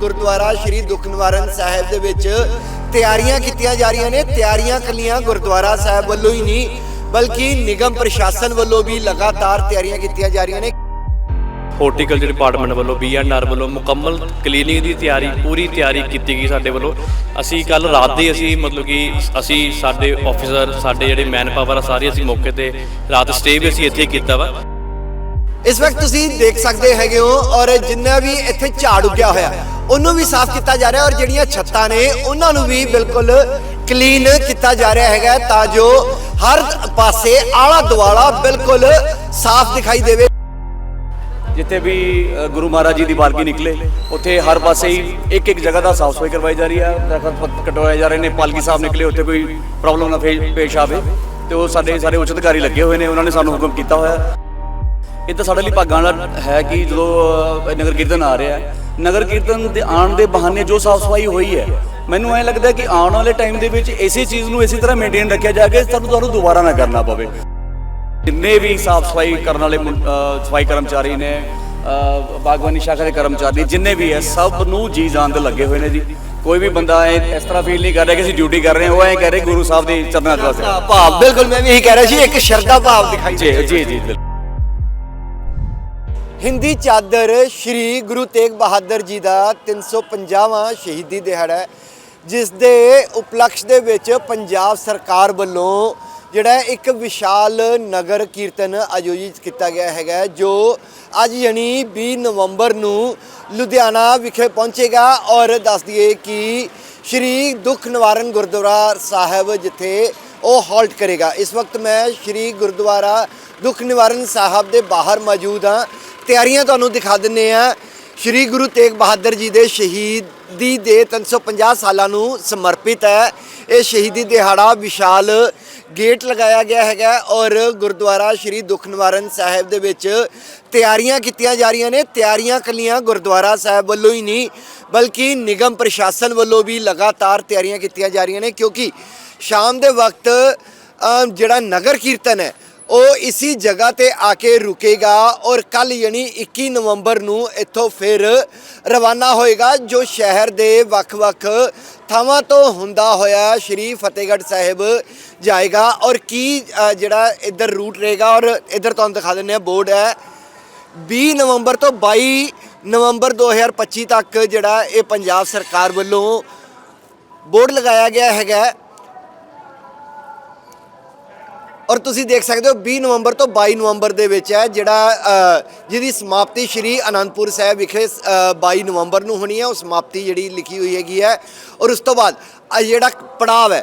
ਗੁਰਦੁਆਰਾ ਸ਼੍ਰੀ ਦੁੱਖ ਸਾਹਿਬ ਦੇ ਵਿੱਚ ਤਿਆਰੀਆਂ ਕੀਤੀਆਂ ਜਾ ਰਹੀਆਂ ਨੇ। ਤਿਆਰੀਆਂ ਕੱਲੀਆਂ ਗੁਰਦੁਆਰਾ ਸਾਹਿਬ ਵੱਲੋਂ ਹੀ ਨਹੀਂ, ਬਲਕਿ ਨਿਗਮ ਪ੍ਰਸ਼ਾਸਨ ਵੱਲੋਂ ਵੀ ਲਗਾਤਾਰ ਤਿਆਰੀਆਂ ਕੀਤੀਆਂ ਜਾ ਰਹੀਆਂ ਨੇ। ਹਾਰਟੀਕਲਚਰ ਡਿਪਾਰਟਮੈਂਟ ਵੱਲੋਂ ਬੀਐਨਆਰ ਵੱਲੋਂ ਮੁਕੰਮਲ ਕਲੀਨਿੰਗ ਦੀ ਤਿਆਰੀ, ਪੂਰੀ ਤਿਆਰੀ ਕੀਤੀ ਗਈ ਸਾਡੇ ਵੱਲੋਂ। ਅਸੀਂ ਕੱਲ ਰਾਤ ਦੇ ਅਸੀਂ ਮਤਲਬ ਕਿ ਅਸੀਂ ਸਾਡੇ ਆਫੀਸਰ ਸਾਡੇ ਜਿਹੜੇ ਮੈਨ ਪਾਵਰ ਆ, ਸਾਰੇ ਅਸੀਂ ਮੌਕੇ ਤੇ ਰਾਤ ਸਟੇ ਵੀ ਅਸੀਂ ਇੱਥੇ ਕੀਤਾ ਵਾ। ਇਸ ਵਕਤ ਤੁਸੀਂ ਦੇਖ ਸਕਦੇ ਹੈਗੇ ਹੋ ਔਰ ਜਿੰਨਾ ਵੀ ਇੱਥੇ ਝਾੜ ਉੱਗਿਆ ਹੋਇਆ, ਉਹਨੂੰ ਵੀ ਸਾਫ਼ ਕੀਤਾ ਜਾ ਰਿਹਾ ਔਰ ਜਿਹੜੀਆਂ ਛੱਤਾਂ ਨੇ, ਉਹਨਾਂ ਨੂੰ ਵੀ ਬਿਲਕੁਲ ਕਲੀਨ ਕੀਤਾ ਜਾ ਰਿਹਾ ਹੈਗਾ, ਤਾਂ ਜੋ ਹਰ ਪਾਸੇ ਆਲਾ ਦੁਆਲਾ ਬਿਲਕੁਲ ਸਾਫ਼ ਦਿਖਾਈ ਦੇਵੇ। ਜਿੱਥੇ ਵੀ ਗੁਰੂ ਮਹਾਰਾਜ ਜੀ ਦੀ ਬਾਰਗੀ ਨਿਕਲੇ, ਉੱਥੇ ਹਰ ਪਾਸੇ ਹੀ ਇੱਕ ਇੱਕ ਜਗ੍ਹਾ ਦਾ ਸਾਫ਼ ਸਫ਼ਾਈ ਕਰਵਾਈ ਜਾ ਰਹੀ ਹੈ ਦਰਖਤ ਕਟਵਾਏ ਜਾ ਰਹੇ ਨੇ, ਪਾਲਕੀ ਸਾਹਿਬ ਨਿਕਲੇ, ਉੱਥੇ ਕੋਈ ਪ੍ਰੋਬਲਮ ਨਾ ਪੇਸ਼ ਆਵੇ, ਤੇ ਉਹ ਸਾਡੇ ਸਾਰੇ ਉੱਚ ਅਧਿਕਾਰੀ ਲੱਗੇ ਹੋਏ ਨੇ, ਉਹਨਾਂ ਨੇ ਸਾਨੂੰ ਹੁਕਮ ਕੀਤਾ ਹੋਇਆ। ਇਹ ਤਾਂ ਸਾਡੇ ਲਈ ਭਾਗਾਂ ਵਾਲਾ ਹੈ ਕਿ ਜਦੋਂ ਨਗਰ ਕੀਰਤਨ ਆ ਰਿਹਾ ਹੈ। ਨਗਰ ਕੀਰਤਨ ਦੇ ਆਉਣ ਦੇ ਬਹਾਨੇ ਜੋ ਸਾਫ਼ ਸਫ਼ਾਈ ਹੋਈ ਹੈ ਮੈਨੂੰ ਐਂ ਲੱਗਦਾ ਕਿ ਆਉਣ ਵਾਲੇ ਟਾਈਮ ਦੇ ਵਿੱਚ ਇਸੇ ਚੀਜ਼ ਨੂੰ ਇਸੇ ਤਰ੍ਹਾਂ ਮੇਨਟੇਨ ਰੱਖਿਆ ਜਾਵੇ ਸਾਨੂੰ ਤੁਹਾਨੂੰ ਦੁਬਾਰਾ ਨਾ ਕਰਨਾ ਪਵੇ। ਜਿੰਨੇ ਵੀ ਸਾਫ਼ ਸਫ਼ਾਈ ਕਰਨ ਵਾਲੇ ਸਫ਼ਾਈ ਕਰਮਚਾਰੀ ਨੇ ਅਹ ਬਾਗਬਾਨੀ ਸ਼ਾਖਾ ਦੇ ਕਰਮਚਾਰੀ ਜਿੰਨੇ ਵੀ ਹੈ ਸਭ ਨੂੰ ਜੀ ਜਾਨ ਤੇ ਲੱਗੇ ਹੋਏ ਨੇ ਜੀ। ਕੋਈ ਵੀ ਬੰਦਾ ਐ ਇਸ ਤਰ੍ਹਾਂ ਫੀਲ ਨਹੀਂ ਕਰ ਰਿਹਾ ਕਿ ਅਸੀਂ ਡਿਊਟੀ ਕਰ ਰਹੇ ਹਾਂ ਉਹ ਐ ਕਹਿ ਰਹੇ ਗੁਰੂ ਸਾਹਿਬ ਦੇ ਚਰਨਾਂ 'ਚ ਵਸ ਭਾਵ ਬਿਲਕੁਲ ਮੈਂ ਵੀ ਇਹੀ ਕਹਿ ਰਿਹਾ ਸੀ ਇੱਕ ਸ਼ਰਧਾ ਭਾਵ ਦਿਖਾਈ ਦੇ ਜੀ ਜੀ ਜੀ ਹਿੰਦੀ ਚਾਦਰ ਸ਼੍ਰੀ ਗੁਰੂ ਤੇਗ ਬਹਾਦਰ ਜੀ ਦਾ 350ਵਾਂ ਸ਼ਹੀਦੀ ਦਿਹਾੜਾ ਹੈ, ਜਿਸ ਦੇ ਉਪਲਕਸ਼ ਦੇ ਵਿੱਚ ਪੰਜਾਬ ਸਰਕਾਰ ਵੱਲੋਂ ਜਿਹੜਾ ਇੱਕ ਵਿਸ਼ਾਲ ਨਗਰ ਕੀਰਤਨ ਆਯੋਜਿਤ ਕੀਤਾ ਗਿਆ ਹੈਗਾ ਜੋ ਅੱਜ ਯਾਨੀ 20 ਨਵੰਬਰ ਨੂੰ ਲੁਧਿਆਣਾ ਵਿਖੇ ਪਹੁੰਚੇਗਾ ਔਰ ਦੱਸ ਦਈਏ ਕਿ ਸ਼੍ਰੀ ਦੁੱਖ ਨਿਵਾਰਨ ਗੁਰਦੁਆਰਾ ਸਾਹਿਬ ਜਿੱਥੇ ਉਹ ਹਾਲਟ ਕਰੇਗਾ। ਇਸ ਵਕਤ ਮੈਂ ਸ਼੍ਰੀ ਗੁਰਦੁਆਰਾ ਦੁੱਖ ਨਿਵਾਰਨ ਸਾਹਿਬ ਦੇ ਬਾਹਰ ਮੌਜੂਦ ਹਾਂ। ਤਿਆਰੀਆਂ ਤੁਹਾਨੂੰ ਦਿਖਾ ਦਿੰਨੇ ਆ ਸ਼੍ਰੀ ਗੁਰੂ ਤੇਗ ਬਹਾਦਰ ਜੀ ਦੇ ਸ਼ਹੀਦੀ ਦੇ 350 ਸਾਲਾਂ ਨੂੰ ਸਮਰਪਿਤ ਹੈ। ਇਹ ਸ਼ਹੀਦੀ ਦਿਹਾੜਾ ਵਿਸ਼ਾਲ ਗੇਟ ਲਗਾਇਆ ਗਿਆ ਹੈਗਾ ਔਰ ਗੁਰਦੁਆਰਾ ਸ਼੍ਰੀ ਦੁੱਖ ਨਿਵਾਰਨ ਸਾਹਿਬ ਦੇ ਵਿੱਚ ਤਿਆਰੀਆਂ ਕੀਤੀਆਂ ਜਾ ਰਹੀਆਂ ਨੇ। ਤਿਆਰੀਆਂ ਕੱਲੀਆਂ ਗੁਰਦੁਆਰਾ ਸਾਹਿਬ ਵੱਲੋਂ ਹੀ ਨਹੀਂ, ਬਲਕਿ ਨਿਗਮ ਪ੍ਰਸ਼ਾਸਨ ਵੱਲੋਂ ਵੀ ਲਗਾਤਾਰ ਤਿਆਰੀਆਂ ਕੀਤੀਆਂ ਜਾ ਰਹੀਆਂ ਨੇ। ਕਿਉਂਕਿ ਸ਼ਾਮ ਦੇ ਵਕਤ ਜਿਹੜਾ ਨਗਰ ਕੀਰਤਨ ਹੈ ਉਹ ਇਸੀ ਜਗ੍ਹਾ ਤੇ ਆ ਕੇ ਰੁਕੇਗਾ ਔਰ ਕੱਲ ਯਾਨੀ 21 ਨਵੰਬਰ ਨੂੰ ਇੱਥੋਂ ਫਿਰ ਰਵਾਨਾ ਹੋਏਗਾ, ਜੋ ਸ਼ਹਿਰ ਦੇ ਵੱਖ-ਵੱਖ ਥਾਵਾਂ ਤੋਂ ਹੁੰਦਾ ਹੋਇਆ ਸ਼੍ਰੀ ਫਤਿਹਗੜ੍ਹ ਸਾਹਿਬ ਜਾਏਗਾ। ਔਰ ਕੀ ਜਿਹੜਾ ਇੱਧਰ ਰੂਟ ਰਹੇਗਾ ਔਰ ਇੱਧਰ ਤੁਹਾਨੂੰ ਦਿਖਾ ਦਿੰਦੇ ਆ ਬੋਰਡ ਹੈ। 20 ਨਵੰਬਰ ਤੋਂ 22 ਨਵੰਬਰ 2025 ਤੱਕ ਜਿਹੜਾ ਇਹ ਪੰਜਾਬ ਸਰਕਾਰ ਵੱਲੋਂ ਬੋਰਡ ਲਗਾਇਆ ਗਿਆ ਹੈਗਾ। ਔਰ ਤੁਸੀਂ ਦੇਖ ਸਕਦੇ ਹੋ 20 ਨਵੰਬਰ ਤੋਂ 22 ਨਵੰਬਰ ਦੇ ਵਿੱਚ ਹੈ ਜਿਹੜਾ ਜਿਹਦੀ ਸਮਾਪਤੀ ਸ਼੍ਰੀ ਅਨੰਦਪੁਰ ਸਾਹਿਬ ਵਿਖੇ ਅ, 22 ਨਵੰਬਰ ਨੂੰ ਹੋਣੀ ਹੈ। ਉਹ ਸਮਾਪਤੀ ਜਿਹੜੀ ਲਿਖੀ ਹੋਈ ਹੈਗੀ ਹੈ। ਔਰ ਉਸ ਤੋਂ ਬਾਅਦ ਜਿਹੜਾ ਪੜਾਅ ਹੈ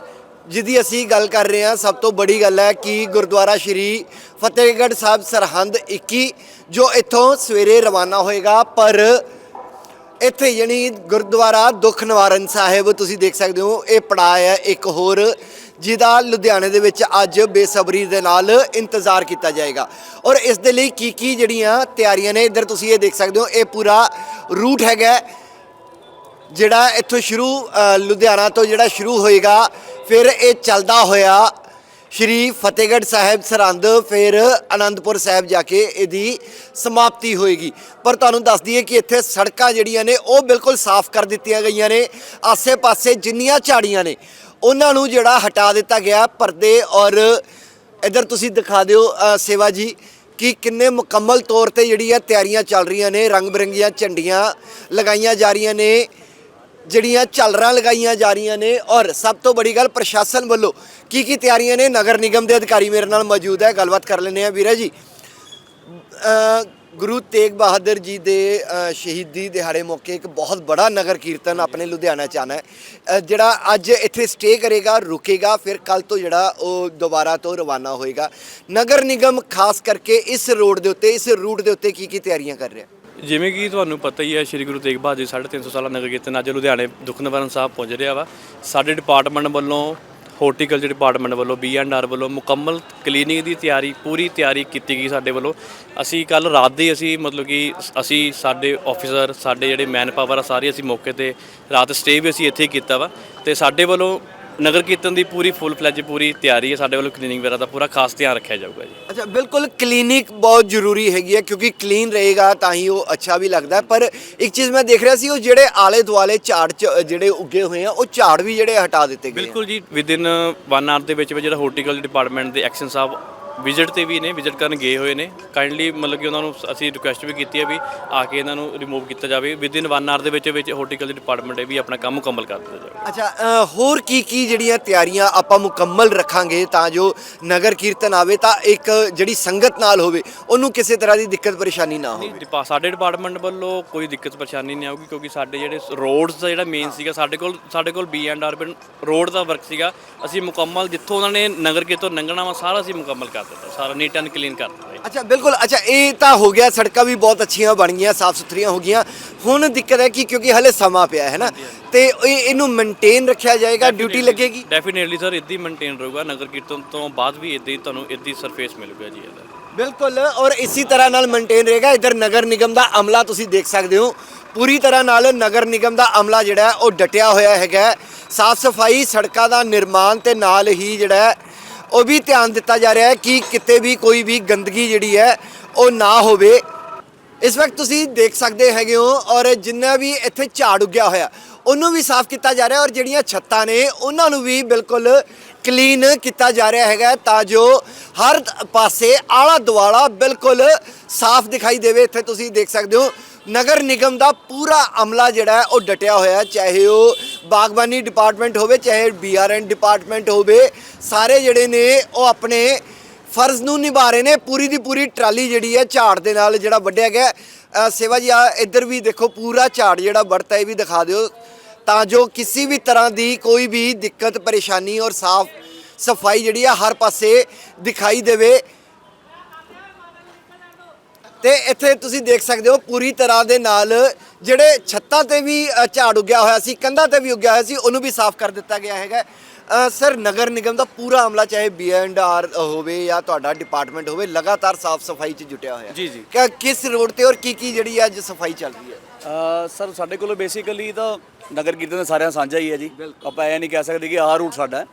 ਜਿਹਦੀ ਅਸੀਂ ਗੱਲ ਕਰ ਰਹੇ ਹਾਂ ਸਭ ਤੋਂ ਬੜੀ ਗੱਲ ਹੈ ਕਿ ਗੁਰਦੁਆਰਾ ਸ਼੍ਰੀ ਫਤਿਹਗੜ੍ਹ ਸਾਹਿਬ ਸਰਹੰਦ 21 ਜੋ ਇੱਥੋਂ ਸਵੇਰੇ ਰਵਾਨਾ ਹੋਏਗਾ। ਪਰ ਇੱਥੇ ਯਾਨੀ ਗੁਰਦੁਆਰਾ ਦੁੱਖ ਨਿਵਾਰਨ ਸਾਹਿਬ ਤੁਸੀਂ ਦੇਖ ਸਕਦੇ ਹੋ ਇਹ ਪੜਾਅ ਹੈ। ਇੱਕ ਹੋਰ ਜਿਹਦਾ ਲੁਧਿਆਣੇ ਦੇ ਵਿੱਚ ਅੱਜ ਬੇਸਬਰੀ ਦੇ ਨਾਲ ਇੰਤਜ਼ਾਰ ਕੀਤਾ ਜਾਏਗਾ। ਔਰ ਇਸ ਦੇ ਲਈ ਕੀ ਕੀ ਜਿਹੜੀਆਂ ਤਿਆਰੀਆਂ ਨੇ, ਇੱਧਰ ਤੁਸੀਂ ਇਹ ਦੇਖ ਸਕਦੇ ਹੋ, ਇਹ ਪੂਰਾ ਰੂਟ ਹੈਗਾ ਜਿਹੜਾ ਇੱਥੋਂ ਸ਼ੁਰੂ ਲੁਧਿਆਣਾ ਤੋਂ ਜਿਹੜਾ ਸ਼ੁਰੂ ਹੋਏਗਾ, ਫਿਰ ਇਹ ਚੱਲਦਾ ਹੋਇਆ ਸ਼੍ਰੀ ਫਤਿਹਗੜ੍ਹ ਸਾਹਿਬ ਸਰਹੰਦ, ਫਿਰ ਆਨੰਦਪੁਰ ਸਾਹਿਬ ਜਾ ਕੇ ਇਹਦੀ ਸਮਾਪਤੀ ਹੋਏਗੀ। ਪਰ ਤੁਹਾਨੂੰ ਦੱਸ ਦਈਏ ਕਿ ਇੱਥੇ ਸੜਕਾਂ ਜਿਹੜੀਆਂ ਨੇ, ਉਹ ਬਿਲਕੁਲ ਸਾਫ਼ ਕਰ ਦਿੱਤੀਆਂ ਗਈਆਂ ਨੇ। ਆਸੇ-ਪਾਸੇ ਜਿੰਨੀਆਂ ਝਾੜੀਆਂ ਨੇ ਉਹਨਾਂ ਨੂੰ ਜਿਹੜਾ ਹਟਾ ਦਿੱਤਾ ਗਿਆ ਪਰਦੇ ਔਰ ਇੱਧਰ ਤੁਸੀਂ ਦਿਖਾ ਦਿਓ ਸੇਵਾ ਜੀ, ਕਿ ਕਿੰਨੇ ਮੁਕੰਮਲ ਤੌਰ ਤੇ ਜਿਹੜੀ ਜਿਹੜੀਆਂ ਤਿਆਰੀਆਂ ਚੱਲ ਰਹੀਆਂ ਨੇ, ਰੰਗ ਬਰੰਗੀਆਂ ਝੰਡੀਆਂ ਲਗਾਈਆਂ ਜਾ ਰਹੀਆਂ ਨੇ, ਜਿਹੜੀਆਂ ਝਲਰਾਂ ਲਗਾਈਆਂ ਜਾ ਰਹੀਆਂ ਨੇ ਔਰ ਸਭ ਤੋਂ ਬੜੀ ਗੱਲ ਪ੍ਰਸ਼ਾਸਨ ਵੱਲੋਂ ਕੀ ਕੀ ਤਿਆਰੀਆਂ ਨੇ? ਨਗਰ ਨਿਗਮ ਦੇ ਅਧਿਕਾਰੀ ਮੇਰੇ ਨਾਲ ਮੌਜੂਦ ਹੈ, ਗੱਲਬਾਤ ਕਰ ਲੈਂਦੇ ਆ ਵੀਰਾ ਜੀ ਗੁਰੂ ਤੇਗ ਬਹਾਦਰ ਜੀ ਦੇ ਸ਼ਹੀਦੀ ਦਿਹਾੜੇ ਮੌਕੇ ਇੱਕ ਬਹੁਤ ਬੜਾ ਨਗਰ ਕੀਰਤਨ ਆਪਣੇ ਲੁਧਿਆਣਾ ਚ ਆਉਣਾ ਹੈ। ਜਿਹੜਾ ਅੱਜ ਇੱਥੇ ਸਟੇ ਕਰੇਗਾ, ਰੁਕੇਗਾ, ਫਿਰ ਕੱਲ ਤੋਂ ਜਿਹੜਾ ਉਹ ਦੁਬਾਰਾ ਤੋਂ ਰਵਾਨਾ ਹੋਏਗਾ। ਨਗਰ ਨਿਗਮ ਖਾਸ ਕਰਕੇ ਇਸ ਰੋਡ ਦੇ ਉੱਤੇ, ਇਸ ਰੂਟ ਦੇ ਉੱਤੇ ਕੀ ਕੀ ਤਿਆਰੀਆਂ ਕਰ ਰਿਹਾ? ਜਿਵੇਂ ਕਿ ਤੁਹਾਨੂੰ ਪਤਾ ਹੀ ਹੈ, ਸ਼੍ਰੀ ਗੁਰੂ ਤੇਗ ਬਹਾਦਰ ਜੀ 350 ਸਾਲਾ ਨਗਰ ਕੀਰਤਨ ਅੱਜ ਲੁਧਿਆਣੇ ਦੁੱਖ ਨਿਵਾਰਨ ਸਾਹਿਬ ਪਹੁੰਚ ਰਿਹਾ ਵਾ। ਸਾਡੇ ਡਿਪਾਰਟਮੈਂਟ ਵੱਲੋਂ ਹਾਰਟੀਕਲਚਰ ਡਿਪਾਰਟਮੈਂਟ ਵੱਲੋਂ ਬੀਐਨਆਰ ਵੱਲੋਂ ਮੁਕੰਮਲ ਕਲੀਨਿੰਗ ਦੀ ਤਿਆਰੀ, ਪੂਰੀ ਤਿਆਰੀ ਕੀਤੀ ਗਈ ਸਾਡੇ ਵੱਲੋਂ। ਅਸੀਂ ਕੱਲ ਰਾਤ ਦੇ ਅਸੀਂ ਮਤਲਬ ਕਿ ਅਸੀਂ ਸਾਡੇ ਆਫੀਸਰ ਸਾਡੇ ਜਿਹੜੇ ਮੈਨ ਪਾਵਰ ਆ, ਸਾਰੇ ਅਸੀਂ ਮੌਕੇ ਤੇ ਰਾਤ ਸਟੇ ਵੀ ਅਸੀਂ ਇੱਥੇ ਹੀ ਕੀਤਾ ਵਾ। ਤੇ ਸਾਡੇ ਵੱਲੋਂ ਨਗਰ ਕੀਰਤਨ ਦੀ ਪੂਰੀ ਫੁੱਲ ਫਲੈਜ ਪੂਰੀ ਤਿਆਰੀ ਹੈ ਸਾਡੇ ਵੱਲੋਂ ਕਲੀਨਿੰਗ ਵਗੈਰਾ ਦਾ ਪੂਰਾ ਖਾਸ ਧਿਆਨ ਰੱਖਿਆ ਜਾਊਗਾ ਜੀ ਅੱਛਾ ਬਿਲਕੁਲ ਕਲੀਨਿਕ ਬਹੁਤ ਜ਼ਰੂਰੀ ਹੈਗੀ ਹੈ ਕਿਉਂਕਿ ਕਲੀਨ ਰਹੇਗਾ ਤਾਂ ਹੀ ਉਹ ਅੱਛਾ ਵੀ ਲੱਗਦਾ ਹੈ। ਪਰ ਇੱਕ ਚੀਜ਼ ਮੈਂ ਦੇਖ ਰਿਹਾ ਸੀ ਉਹ ਜਿਹੜੇ ਆਲੇ ਦੁਆਲੇ ਝਾੜ ਚ- ਜਿਹੜੇ ਉੱਗੇ ਹੋਏ ਆ ਉਹ ਝਾੜ ਵੀ ਜਿਹੜੇ ਹਟਾ ਦਿੱਤੇ ਗਏ ਆ। ਬਿਲਕੁਲ ਜੀ ਵਿਦਿਨ 1 ਆਰ ਦੇ ਵਿੱਚ ਵਿੱਚ ਜਿਹੜਾ ਹਾਰਟੀਕਲਚਰ ਡਿਪਾਰਟਮੈਂਟ ਦੇ ਐਕਸ਼ਨ ਸਾਹਿਬ ਵਿਜ਼ਿਟ ਤੇ ਵੀ ਨੇ ਵਿਜ਼ਿਟ ਕਰਨ ਗਏ ਹੋਏ ਨੇ। ਕਾਈਂਡਲੀ ਮਤਲਬ ਕਿ ਉਹਨਾਂ ਨੂੰ ਅਸੀਂ ਰਿਕੁਐਸਟ ਵੀ ਕੀਤੀ ਹੈ ਵੀ ਆ ਕੇ ਇਹਨਾਂ ਨੂੰ ਰਿਮੂਵ ਕੀਤਾ ਜਾਵੇ। ਵਿਦਿਨ 1 ਆਰ ਦੇ ਵਿੱਚ ਵਿੱਚ ਹਾਰਟੀਕਲਚਰ ਡਿਪਾਰਟਮੈਂਟ ਇਹ ਵੀ ਆਪਣਾ ਕੰਮ ਮੁਕੰਮਲ ਕਰ ਦਿੱਤਾ ਜਾਵੇ। ਅੱਛਾ ਹੋਰ ਕੀ ਕੀ ਜਿਹੜੀਆਂ ਤਿਆਰੀਆਂ ਆਪਾਂ ਮੁਕੰਮਲ ਰੱਖਾਂਗੇ ਤਾਂ ਜੋ ਨਗਰ ਕੀਰਤਨ ਆਵੇ ਤਾਂ ਇੱਕ ਜਿਹੜੀ ਸੰਗਤ ਨਾਲ ਹੋਵੇ ਉਹਨੂੰ ਕਿਸੇ ਤਰ੍ਹਾਂ ਦੀ ਦਿੱਕਤ ਪਰੇਸ਼ਾਨੀ ਨਾ ਹੋਵੇ? ਡਿਪਾ ਸਾਡੇ ਡਿਪਾਰਟਮੈਂਟ ਵੱਲੋਂ ਕੋਈ ਦਿੱਕਤ ਪਰੇਸ਼ਾਨੀ ਨਹੀਂ ਆਊਗੀ ਕਿਉਂਕਿ ਸਾਡੇ ਜਿਹੜੇ ਰੋਡਸ ਦਾ ਜਿਹੜਾ ਮੇਨ ਸੀਗਾ ਸਾਡੇ ਕੋਲ ਸਾਡੇ ਕੋਲ ਬੀ ਐਂਡ ਆਰ ਰੋਡ ਦਾ ਵਰਕ ਸੀਗਾ। ਅਸੀਂ ਮੁਕੰਮਲ ਜਿੱਥੋਂ ਉਹਨਾਂ ਨੇ ਨਗਰ ਕੀਰਤਨ ਲੰਘਣਾ ਵਾ ਸਾਰਾ ਅਸੀਂ ਮੁਕੰਮਲ ਕਰ ਦਿੱਤਾ ਸਾਰਾ ਨੀਟ ਐਂਡ ਕਲੀਨ ਕਰ ਦਿੱਤਾ। ਅੱਛਾ ਬਿਲਕੁਲ। ਅੱਛਾ ਇਹ ਤਾਂ ਹੋ ਗਿਆ ਸੜਕਾਂ ਵੀ ਬਹੁਤ ਅੱਛੀਆਂ ਬਣ ਗਈਆਂ ਸਾਫ਼ ਸੁਥਰੀਆਂ ਹੋ ਗਈਆਂ। ਹੁਣ ਦਿੱਕਤ ਹੈ ਕਿ ਕਿਉਂਕਿ ਹਲੇ ਸਮਾਂ ਪਿਆ ਹੈ ਨਾ ਤੇ ਇਹ ਇਹਨੂੰ ਮੇਨਟੇਨ ਰੱਖਿਆ ਜਾਏਗਾ ਡਿਊਟੀ ਲੱਗੇਗੀ? ਡੈਫੀਨੇਟਲੀ ਸਰ ਇੱਦਾਂ ਮੇਨਟੇਨ ਰਹੂਗਾ ਨਗਰ ਕੀਰਤਨ ਤੋਂ ਬਾਅਦ ਵੀ ਇੱਦਾਂ ਹੀ ਤੁਹਾਨੂੰ ਇੱਦਾਂ ਸਰਫੇਸ ਮਿਲੂਗਾ ਜੀ ਇਹਦਾ। ਬਿਲਕੁਲ ਔਰ ਇਸੇ ਤਰ੍ਹਾਂ ਨਾਲ ਮੇਨਟੇਨ ਰਹੇਗਾ। ਇਧਰ ਨਗਰ ਨਿਗਮ ਦਾ ਅਮਲਾ ਤੁਸੀਂ ਦੇਖ ਸਕਦੇ ਹੋ। ਪੂਰੀ ਤਰ੍ਹਾਂ ਨਾਲ ਨਗਰ ਨਿਗਮ ਦਾ ਅਮਲਾ ਜਿਹੜਾ ਉਹ ਡਟਿਆ ਹੋਇਆ ਹੈਗਾ ਸਾਫ਼ ਸਫ਼ਾਈ ਸੜਕਾਂ ਦਾ ਨਿਰਮਾਣ ਤੇ ਨਾਲ ਹੀ ਜਿਹੜਾ ਉਹ ਵੀ ਧਿਆਨ ਦਿੱਤਾ ਜਾ ਰਿਹਾ ਹੈ ਕਿ ਕਿਤੇ ਵੀ ਕੋਈ ਵੀ ਗੰਦਗੀ ਜਿਹੜੀ ਹੈ ਉਹ ਨਾ ਹੋਵੇ। ਇਸ ਵਕਤ ਤੁਸੀਂ ਦੇਖ ਸਕਦੇ ਹੈਗੇ ਹੋ ਔਰ ਜਿੰਨਾ ਵੀ ਇੱਥੇ ਝਾੜ ਉੱਗਿਆ ਹੋਇਆ, ਉਹਨੂੰ ਵੀ ਸਾਫ਼ ਕੀਤਾ ਜਾ ਰਿਹਾ ਔਰ ਜਿਹੜੀਆਂ ਛੱਤਾਂ ਨੇ, ਉਹਨਾਂ ਨੂੰ ਵੀ ਬਿਲਕੁਲ ਕਲੀਨ ਕੀਤਾ ਜਾ ਰਿਹਾ ਹੈਗਾ ਤਾਂ ਜੋ ਹਰ ਪਾਸੇ ਆਲਾ ਦੁਆਲਾ ਬਿਲਕੁਲ ਸਾਫ਼ ਦਿਖਾਈ ਦੇਵੇ। ਇੱਥੇ ਤੁਸੀਂ ਦੇਖ ਸਕਦੇ ਹੋ ਨਗਰ ਨਿਗਮ ਦਾ ਪੂਰਾ ਅਮਲਾ ਜਿਹੜਾ ਉਹ ਡਟਿਆ ਹੋਇਆ ਚਾਹੇ ਉਹ ਬਾਗਬਾਨੀ ਡਿਪਾਰਟਮੈਂਟ ਹੋਵੇ, ਚਾਹੇ ਬੀਆਰਐਨ ਡਿਪਾਰਟਮੈਂਟ ਹੋਵੇ, ਸਾਰੇ ਜਿਹੜੇ ਨੇ ਉਹ ਆਪਣੇ ਫਰਜ਼ ਨੂੰ ਨਿਭਾ ਰਹੇ ਨੇ। ਪੂਰੀ ਦੀ ਪੂਰੀ ਟਰਾਲੀ ਜਿਹੜੀ ਹੈ ਝਾੜ ਦੇ ਨਾਲ ਜਿਹੜਾ ਵੱਢਿਆ ਗਿਆ। ਸੇਵਾ ਜੀ, ਆ ਇੱਧਰ ਵੀ ਦੇਖੋ, ਪੂਰਾ ਝਾੜ ਜਿਹੜਾ ਵੜਤਾ ਇਹ ਵੀ ਦਿਖਾ ਦਿਓ। ਤਾਂ ਜੋ ਕਿਸੇ ਵੀ ਤਰ੍ਹਾਂ ਦੀ ਕੋਈ ਵੀ ਦਿੱਕਤ, ਪਰੇਸ਼ਾਨੀ ਔਰ ਸਾਫ਼ ਸਫ਼ਾਈ ਜਿਹੜੀ ਆ ਹਰ ਪਾਸੇ ਦਿਖਾਈ ਦੇਵੇ। ਤੇ ਇੱਥੇ ਤੁਸੀਂ ਦੇਖ ਸਕਦੇ ਹੋ, ਪੂਰੀ ਤਰ੍ਹਾਂ ਦੇ ਨਾਲ ਜਿਹੜੇ ਛੱਤਾਂ ਤੇ ਵੀ ਅ, ਝਾੜ ਉੱਗਿਆ ਹੋਇਆ ਸੀ ਕੰਧਾਂ ਤੇ ਵੀ ਉੱਗਿਆ ਹੋਇਆ ਸੀ ਉਹਨੂੰ ਵੀ ਸਾਫ਼ ਕਰ ਦਿੱਤਾ ਗਿਆ ਹੈਗਾ। ਅ, ਸਰ ਨਗਰ ਨਿਗਮ ਦਾ ਪੂਰਾ ਅਮਲਾ ਚਾਹੇ ਬੀਐਂਡਆਰ ਹੋਵੇ ਜਾਂ ਤੁਹਾਡਾ ਡਿਪਾਰਟਮੈਂਟ ਹੋਵੇ ਲਗਾਤਾਰ ਸਾਫ਼ ਸਫ਼ਾਈ 'ਚ ਜੁਟਿਆ ਹੋਇਆ। ਜੀ, ਜੀ। ਕਿ ਕਿਸ ਰੋਡ ਤੇ ਔਰ ਕੀ ਕੀ ਜਿਹੜੀ ਅੱਜ ਸਫ਼ਾਈ ਚੱਲ ਰਹੀ ਹੈ? ਅ, ਸਰ ਸਾਡੇ ਕੋਲ ਬੇਸਿਕਲੀ ਤਾਂ ਨਗਰ ਕੀਰਤਨ ਦਾ ਸਾਰਿਆਂ ਸਾਂਝਾ ਹੀ ਹੈ ਜੀ। ਆਪਾਂ ਇਹ ਨਹੀਂ ਕਹਿ ਸਕਦੇ ਕਿ ਆਹ ਰੂਟ ਸਾਡਾ ਹੈ।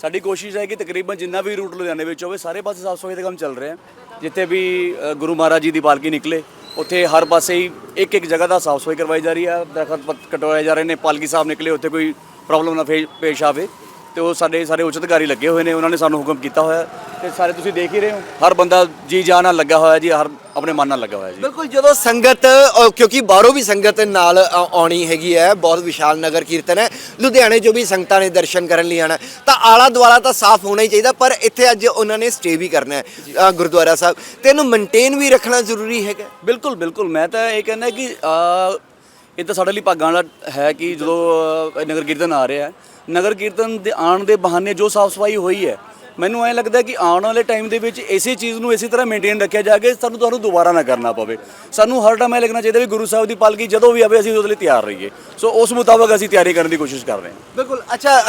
ਸਾਡੀ ਕੋਸ਼ਿਸ਼ ਹੈ ਕਿ ਤਕਰੀਬਨ ਜਿੰਨਾ ਵੀ ਰੂਟ ਲੁਧਿਆਣੇ ਵਿੱਚ ਹੋਵੇ ਸਾਰੇ ਪਾਸੇ ਸਾਫ਼ ਸਫ਼ਾਈ ਦਾ ਕੰਮ ਚੱਲ ਰਿਹਾ ਹੈ। ਜਿੱਥੇ ਵੀ ਅ, ਗੁਰੂ ਮਹਾਰਾਜ ਜੀ ਦੀ ਪਾਲਕੀ ਨਿਕਲੇ ਉੱਥੇ ਹਰ ਪਾਸੇ ਹੀ ਇੱਕ ਇੱਕ ਜਗ੍ਹਾ ਦਾ ਸਾਫ਼ ਸਫ਼ਾਈ ਕਰਵਾਈ ਜਾ ਰਹੀ ਹੈ ਦਰਖਤ ਕਟਵਾਏ ਜਾ ਰਹੇ ਨੇ, ਪਾਲਕੀ ਸਾਹਿਬ ਨਿਕਲੇ, ਉੱਥੇ ਕੋਈ ਪ੍ਰੋਬਲਮ ਨਾ ਫੇ- ਪੇਸ਼ ਆਵੇ। ਤੇ ਉਹ ਸਾਡੇ ਸਾਰੇ ਉੱਚ ਅਧਿਕਾਰੀ ਲੱਗੇ ਹੋਏ ਨੇ ਉਹਨਾਂ ਨੇ ਸਾਨੂੰ ਹੁਕਮ ਕੀਤਾ ਹੋਇਆ। ਤੇ ਸਾਰੇ ਤੁਸੀਂ ਦੇਖ ਹੀ ਰਹੇ ਹੋ? ਹਰ ਬੰਦਾ ਜੀ ਜਾਨ ਨਾਲ ਲੱਗਾ ਹੋਇਆ ਜੀ ਹਰ ਆਪਣੇ ਮਨ ਨਾਲ ਲੱਗਾ ਹੋਇਆ ਜੀ। ਬਿਲਕੁਲ ਜਦੋਂ ਸੰਗਤ ਅ, ਕਿਉਂਕਿ ਬਾਹਰੋਂ ਵੀ ਸੰਗਤ ਨਾਲ ਆ- ਆਉਣੀ ਹੈਗੀ ਹੈ ਬਹੁਤ ਵਿਸ਼ਾਲ ਨਗਰ ਕੀਰਤਨ ਹੈ ਲੁਧਿਆਣੇ 'ਚੋਂ ਵੀ ਸੰਗਤਾਂ ਨੇ ਦਰਸ਼ਨ ਕਰਨ ਲਈ ਆਣਾ ਤਾਂ ਆਲਾ ਦੁਆਲਾ ਤਾਂ ਸਾਫ਼ ਹੋਣਾ ਹੀ ਚਾਹੀਦਾ ਪਰ ਇੱਥੇ ਅੱਜ ਉਹਨਾਂ ਨੇ ਸਟੇ ਵੀ ਕਰਨਾ ਹੈ ਅ, ਗੁਰਦੁਆਰਾ ਸਾਹਿਬ। ਤੇ ਇਹਨੂੰ ਮੇਨਟੇਨ ਵੀ ਰੱਖਣਾ ਜ਼ਰੂਰੀ ਹੈਗਾ। ਬਿਲਕੁਲ ਬਿਲਕੁਲ। ਮੈਂ ਤਾਂ ਇਹ ਕਹਿੰਦਾ ਕਿ ਇਹ ਤਾਂ ਸਾਡੇ ਲਈ ਭਾਗਾਂ ਵਾਲਾ ਹੈ ਕਿ ਜਦੋਂ ਨਗਰ ਕੀਰਤਨ ਆ ਰਿਹਾ ਹੈ। ਨਗਰ ਕੀਰਤਨ ਦੇ ਆਉਣ ਦੇ ਬਹਾਨੇ ਜੋ ਸਾਫ਼ ਸਫ਼ਾਈ ਹੋਈ ਹੈ ਮੈਨੂੰ ਐਂ ਲੱਗਦਾ ਕਿ ਆਉਣ ਵਾਲੇ ਟਾਈਮ ਦੇ ਵਿੱਚ ਇਸੇ ਚੀਜ਼ ਨੂੰ ਇਸੇ ਤਰ੍ਹਾਂ ਮੇਨਟੇਨ ਰੱਖਿਆ ਜਾਗੇ ਸਾਨੂੰ ਤੁਹਾਨੂੰ ਦੁਬਾਰਾ ਨਾ ਕਰਨਾ ਪਵੇ। ਸਾਨੂੰ ਹਰ ਟਾਈਮ ਇਹ ਲੱਗਣਾ ਚਾਹੀਦਾ ਵੀ ਗੁਰੂ ਸਾਹਿਬ ਦੀ ਪਾਲਕੀ ਜਦੋਂ ਵੀ ਆਵੇ ਅਸੀਂ ਉਹਦੇ ਲਈ ਤਿਆਰ ਰਹੀਏ। ਸੋ ਉਸ ਮੁਤਾਬਕ ਅਸੀਂ ਤਿਆਰੀ ਕਰਨ ਦੀ ਕੋਸ਼ਿਸ਼ ਕਰ ਰਹੇ ਹਾਂ। ਬਿਲਕੁਲ। ਅੱਛਾ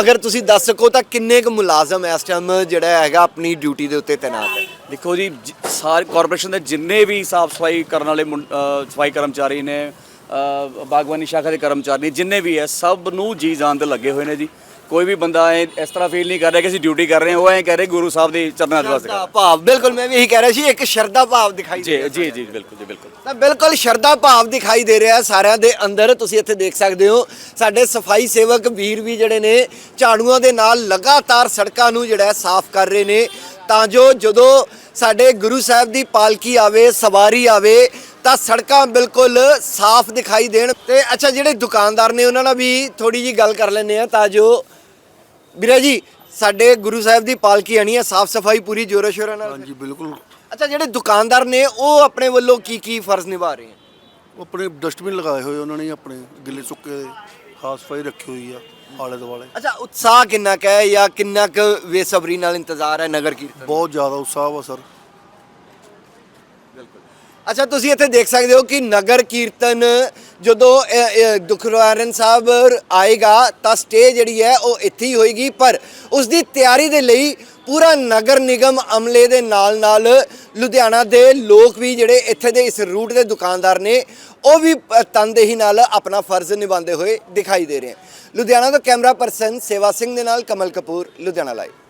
ਅਗਰ ਤੁਸੀਂ ਦੱਸ ਸਕੋ ਤਾਂ ਕਿੰਨੇ ਕੁ ਮੁਲਾਜ਼ਮ ਇਸ ਟਾਈਮ ਜਿਹੜਾ ਹੈਗਾ ਆਪਣੀ ਡਿਊਟੀ ਦੇ ਉੱਤੇ ਤੈਨਾਤ ਹੈ? ਦੇਖੋ ਜੀ ਸਾਰੇ ਕਾਰਪੋਰੇਸ਼ਨ ਦੇ ਜਿੰਨੇ ਵੀ ਸਾਫ਼ ਸਫ਼ਾਈ ਕਰਨ ਵਾਲੇ ਸਫ਼ਾਈ ਕਰਮਚਾਰੀ ਨੇ ਅ, ਬਾਗਬਾਨੀ ਸ਼ਾਖਾ ਦੇ ਕਰਮਚਾਰੀ ਜਿੰਨੇ ਵੀ ਹੈ ਸਭ ਨੂੰ ਜੀ ਜਾਨ ਤੇ ਲੱਗੇ ਹੋਏ ਨੇ ਜੀ। ਕੋਈ ਵੀ ਬੰਦਾ ਐ ਇਸ ਤਰ੍ਹਾਂ ਫੀਲ ਨਹੀਂ ਕਰ ਰਿਹਾ ਕਿ ਅਸੀਂ ਡਿਊਟੀ ਕਰ ਰਹੇ ਹਾਂ ਉਹ ਐਂ ਕਹਿ ਰਹੇ ਗੁਰੂ ਸਾਹਿਬ ਦੇ ਚਰਨਾਂ ਦੇ ਵਾਸਤੇ ਭਾਵ ਬਿਲਕੁਲ ਮੈਂ ਵੀ ਇਹੀ ਕਹਿ ਰਿਹਾ ਸੀ ਇੱਕ ਸ਼ਰਧਾ ਭਾਵ ਦਿਖਾਈ ਦੇ ਜੀ ਰਿਹਾ ਜੀ ਜੀ ਬਿਲਕੁਲ ਜੀ ਬਿਲਕੁਲ। ਤਾਂ ਬਿਲਕੁਲ ਸ਼ਰਧਾ ਭਾਵ ਦਿਖਾਈ ਦੇ ਰਿਹਾ ਸਾਰਿਆਂ ਦੇ ਅੰਦਰ ਤੁਸੀਂ ਇੱਥੇ ਦੇਖ ਸਕਦੇ ਹੋ ਸਾਡੇ ਸਫ਼ਾਈ ਸੇਵਕ ਵੀਰ ਵੀ ਜਿਹੜੇ ਨੇ ਝਾੜੂਆਂ ਦੇ ਨਾਲ ਲਗਾਤਾਰ ਸੜਕਾਂ ਨੂੰ ਜਿਹੜਾ ਸਾਫ਼ ਕਰ ਰਹੇ ਨੇ। ਤਾਂ ਜੋ ਜਦੋਂ ਸਾਡੇ ਗੁਰੂ ਸਾਹਿਬ ਦੀ ਪਾਲਕੀ ਆਵੇ ਸਵਾਰੀ ਆਵੇ ਤਾਂ ਸੜਕਾਂ ਬਿਲਕੁਲ ਸਾਫ਼ ਦਿਖਾਈ ਦੇਣ। ਤੇ ਅੱਛਾ ਜਿਹੜੇ ਦੁਕਾਨਦਾਰ ਨੇ ਉਹਨਾਂ ਨਾਲ ਵੀ ਥੋੜੀ ਜੀ ਗੱਲ ਕਰ ਲੈਂਦੇ ਆ ਤਾਂ ਜੋ ਵੀਰੇ ਜੀ ਸਾਡੇ ਗੁਰੂ ਸਾਹਿਬ ਦੀ ਪਾਲਕੀ ਆਣੀ ਹੈ ਸਾਫ਼ ਸਫ਼ਾਈ ਪੂਰੀ ਜੋਰੋ ਸ਼ੋਰਾਂ ਨਾਲ। ਹਾਂਜੀ ਬਿਲਕੁਲ। ਅੱਛਾ ਜਿਹੜੇ ਦੁਕਾਨਦਾਰ ਨੇ ਉਹ ਆਪਣੇ ਵੱਲੋਂ ਕੀ ਕੀ ਫਰਜ਼ ਨਿਭਾ ਰਹੇ ਆ ਉਹ ਆਪਣੇ ਡਸਟਬਿਨ ਲਗਾਏ ਹੋਏ ਉਹਨਾਂ ਨੇ ਆਪਣੇ ਗਿੱਲੇ ਸੁੱਕੇ ਖਾਸ ਸਫ਼ਾਈ ਰੱਖੀ ਹੋਈ ਆ ਆਲੇ ਦੁਆਲੇ। ਅੱਛਾ ਉਤਸ਼ਾਹ ਕਿੰਨਾ ਕੁ ਹੈ ਜਾਂ ਕਿੰਨਾ ਕੁ ਬੇਸਬਰੀ ਨਾਲ ਇੰਤਜ਼ਾਰ ਹੈ ਨਗਰ ਕੀਰਤਨ? ਬਹੁਤ ਜ਼ਿਆਦਾ ਉਤਸ਼ਾਹ ਵਾ ਸਰ। ਅੱਛਾ ਤੁਸੀਂ ਇੱਥੇ ਦੇਖ ਸਕਦੇ ਹੋ ਕਿ ਨਗਰ ਕੀਰਤਨ ਜਦੋਂ ਅ, ਸਾਹਿਬ ਆਏਗਾ ਤਾਂ ਸਟੇ ਜਿਹੜੀ ਹੈ ਉਹ ਇੱਥੇ ਹੀ ਹੋਏਗੀ ਪਰ ਉਸ ਦੀ ਤਿਆਰੀ ਦੇ ਲਈ ਪੂਰਾ ਨਗਰ ਨਿਗਮ ਅਮਲੇ ਦੇ ਨਾਲ ਨਾਲ ਲੁਧਿਆਣਾ ਦੇ ਲੋਕ ਵੀ ਜਿਹੜੇ ਇੱਥੇ ਦੇ ਇਸ ਰੂਟ ਦੇ ਦੁਕਾਨਦਾਰ ਨੇ ਉਹ ਵੀ ਤਨਦੇਹੀ ਨਾਲ ਆਪਣਾ ਫਰਜ਼ ਨਿਭਾਉਂਦੇ ਹੋਏ ਦਿਖਾਈ ਦੇ ਰਹੇ ਹਨ। ਲੁਧਿਆਣਾ ਤੋਂ ਕੈਮਰਾ ਪਰਸਨ ਸੇਵਾ ਸਿੰਘ ਦੇ ਨਾਲ ਕਮਲ ਕਪੂਰ ਲੁਧਿਆਣਾ ਲਾਈਵ